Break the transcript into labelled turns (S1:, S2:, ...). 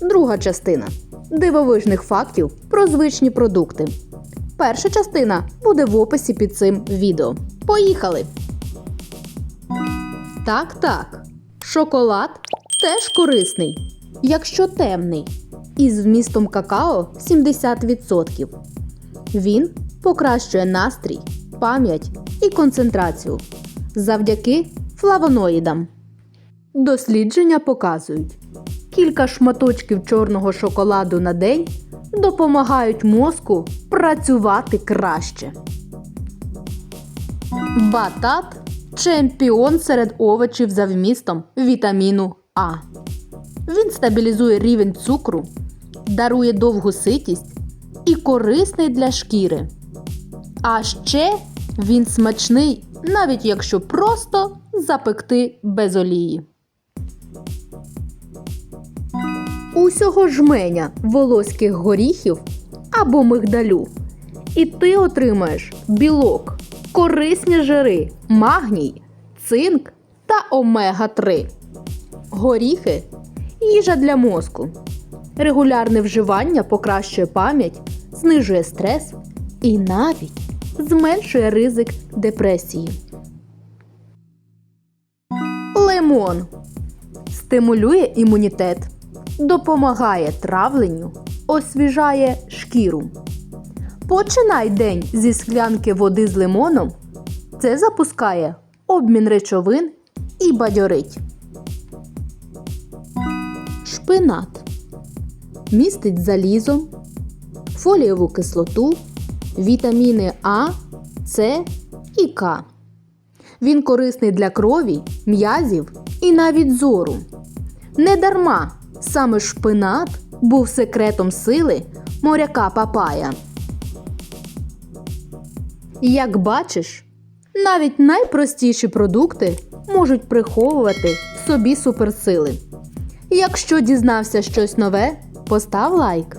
S1: Друга частина дивовижних фактів про звичні продукти. Перша частина буде в описі під цим відео. Поїхали! Так, так. Шоколад теж корисний, якщо темний, із вмістом какао 70%. Він покращує настрій, пам'ять і концентрацію завдяки флавоноїдам. Дослідження показують, кілька шматочків чорного шоколаду на день допомагають мозку працювати краще. Батат чемпіон серед овочів за вмістом вітаміну А. Він стабілізує рівень цукру, дарує довгу ситість і корисний для шкіри. А ще він смачний, навіть якщо просто запекти без олії. Усього жменя волоських горіхів або мигдалю. І ти отримаєш білок, корисні жири, магній, цинк та омега-3. Горіхи їжа для мозку. Регулярне вживання покращує пам'ять, знижує стрес і навіть зменшує ризик депресії. Лимон стимулює імунітет, допомагає травленню, освіжає шкіру. Починай день зі склянки води з лимоном. Це запускає обмін речовин і бадьорить. Шпинат містить залізо, фолієву кислоту, вітаміни А, С і К. Він корисний для крові, м'язів і навіть зору. Недарма саме шпинат був секретом сили моряка Папая. Як бачиш, навіть найпростіші продукти можуть приховувати в собі суперсили. Якщо дізнався щось нове, постав лайк.